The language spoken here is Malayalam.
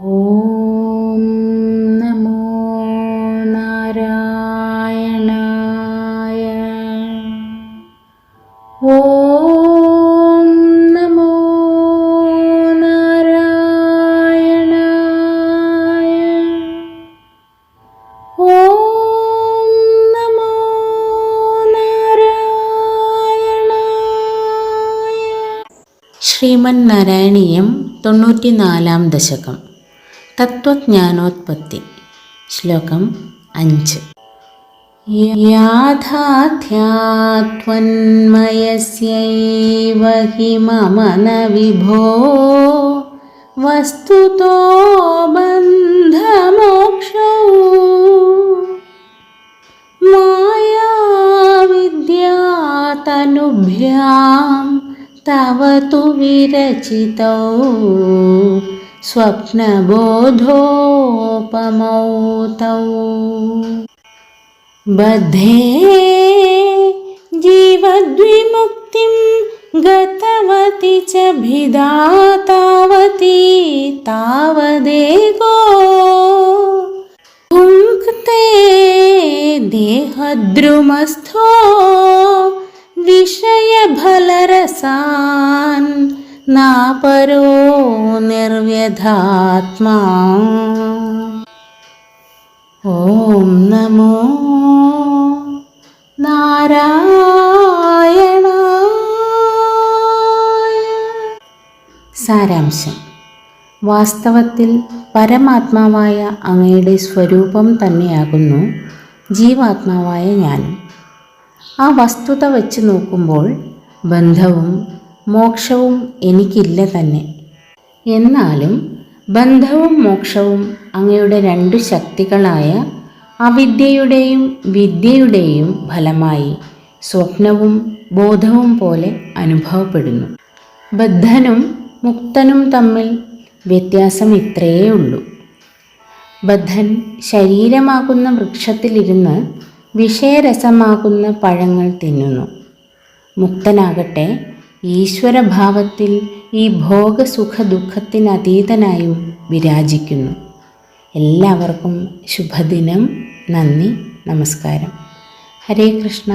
ഓം നമോ നാരായണായ. ഓം നമോ നാരായണായ. ഓം നമോ നാരായണായ. ശ്രീമൻ നാരായണീയം തൊണ്ണൂറ്റിനാലാം ദശകം. തത്വജ്ഞാനോത്പത്തി. ശ്ലോകം അഞ്ച്. യാഥാധ്യാത്വന്മയസ്യൈവ മമ ന വിഭോ. വസ്തുതോ ബന്ധമോക്ഷോ. മായാവിദ്യാതനുഭ്യാം തവ തു വിരചിതौ. स्वप्नबोधोपमौ तौ बद्धे जीवद्विमुक्तिं गतवती च भिदा तावती तावदेको भुङ्क्ते देहद्रुमस्थो विषयफलरसान् നാപരോ നിർവ്യധാത്മാ ഓം നമോ നാരായണ സാരാംശം. വാസ്തവത്തിൽ പരമാത്മാവായ അങ്ങയുടെ സ്വരൂപം തന്നെയാകുന്നു ജീവാത്മാവായ ഞാനും. ആ വസ്തുത വെച്ച് നോക്കുമ്പോൾ ബന്ധവും മോക്ഷവും എനിക്കില്ല തന്നെ. എന്നാലും ബന്ധവും മോക്ഷവും അങ്ങയുടെ രണ്ടു ശക്തികളായ അവിദ്യയുടെയും വിദ്യയുടെയും ഫലമായി സ്വപ്നവും ബോധവും പോലെ അനുഭവപ്പെടുന്നു. ബദ്ധനും മുക്തനും തമ്മിൽ വ്യത്യാസം ഇത്രയേ ഉള്ളൂ ബദ്ധൻ ശരീരമാകുന്ന വൃക്ഷത്തിലിരുന്ന് വിഷയരസമാകുന്ന പഴങ്ങൾ തിന്നുന്നു. മുക്തനാകട്ടെ ഈശ്വരഭാവത്തിൽ ഈ ഭോഗസുഖ ദുഃഖത്തിനതീതനായും വിരാജിക്കുന്നു. എല്ലാവർക്കും ശുഭദിനം. നന്ദി. നമസ്കാരം. ഹരേ കൃഷ്ണ.